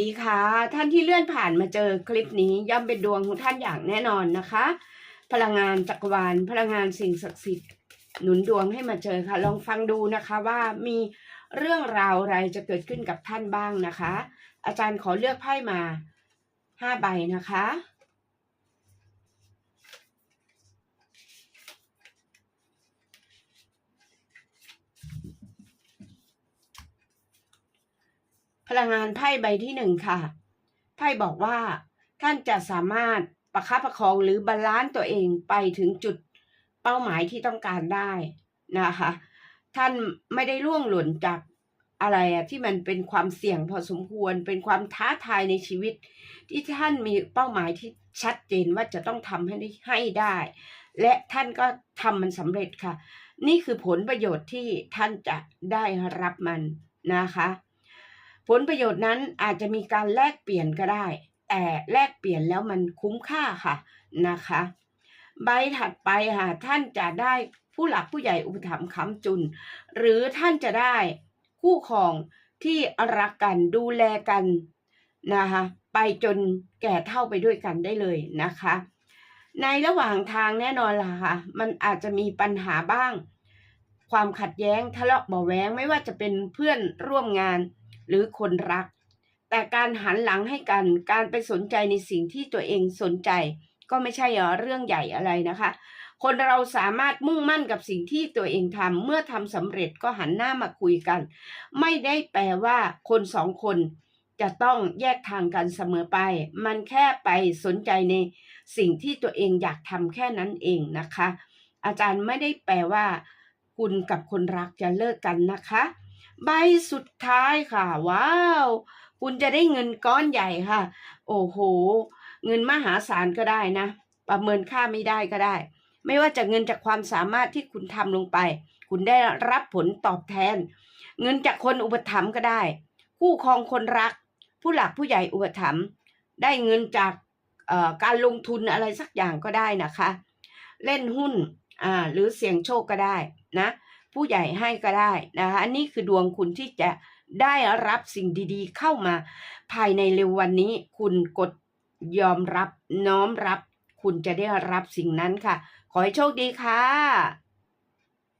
ดีค่ะ ท่านที่เลื่อนผ่านมาเจอคลิปนี้ย่อมเป็นดวงของท่านอย่างแน่นอนนะคะ พลังงานจักรวาลพลังงานสิ่งศักดิ์สิทธิ์หนุนดวงให้มาเจอค่ะ ลองฟังดูนะคะว่ามีเรื่องราวอะไรจะเกิดขึ้นกับท่านบ้างนะคะ อาจารย์ขอเลือกไพ่มาห้าใบนะคะ พลังงานไพ่ใบที่หนึ่งค่ะ ไพ่บอกว่า ท่านจะสามารถประคับประคองหรือบาลานซ์ตัวเองไปถึงจุดเป้าหมายที่ต้องการได้นะคะ ท่านไม่ได้ล่วงหล่นจากอะไรอะที่มันเป็นความเสี่ยงพอสมควรเป็นความท้าทายในชีวิต ที่ท่านมีเป้าหมายที่ชัดเจนว่าจะต้องทำให้ให้ได้ และท่านก็ทำมันสำเร็จค่ะ นี่คือผลประโยชน์ที่ท่านจะได้รับมันนะคะ ผลประโยชน์นั้นอาจจะมีการแลกเปลี่ยนก็ได้ แต่แลกเปลี่ยนแล้วมันคุ้มค่าค่ะนะคะ ใบถัดไปค่ะท่านจะได้ผู้หลักผู้ใหญ่อุปถัมภ์ค้ำจุน หรือท่านจะได้คู่ครองที่รักกันดูแลกันนะคะไปจนแก่เท่าไปด้วยกันได้เลยนะคะ ในระหว่างทางแน่นอนล่ะค่ะ มันอาจจะมีปัญหาบ้าง ความขัดแย้งทะเลาะเบาแวงไม่ว่าจะเป็นเพื่อนร่วมงานหรือคนรัก แต่การหันหลังให้กันการไปสนใจในสิ่งที่ตัวเองสนใจ ก็ไม่ใช่เรื่องใหญ่อะไรนะคะ คนเราสามารถมุ่งมั่นกับสิ่งที่ตัวเองทำเมื่อทำสำเร็จก็หันหน้ามาคุยกัน ไม่ได้แปลว่าคนสองคนจะต้องแยกทางกันเสมอไป มันแค่ไปสนใจในสิ่งที่ตัวเองอยากทำแค่นั้นเองนะคะ อาจารย์ไม่ได้แปลว่า คุณกับคนรักจะเลิกกันนะคะ ใบสุดท้ายค่ะ ว้าว คุณจะได้เงินก้อนใหญ่ค่ะ โอ้โห เงินมหาศาลก็ได้นะ ประเมินค่าไม่ได้ก็ได้ ไม่ว่าจะเงินจากความสามารถที่คุณทำลงไป คุณได้รับผลตอบแทน เงินจากคนอุปถัมภ์ก็ได้ คู่ครองคนรัก ผู้หลักผู้ใหญ่อุปถัมภ์ได้เงินจากการลงทุนอะไรสักอย่างก็ได้นะคะ เล่นหุ้นหรือเสี่ยงโชคก็ได้ นะ ผู้ใหญ่ให้ก็ได้นะคะอันนี้คือดวงคุณที่จะได้รับสิ่งดีๆ เข้ามาภายในเร็ววันนี้ คุณกดยอมรับน้อมรับ คุณจะได้รับสิ่งนั้นค่ะ ขอให้โชคดีค่ะ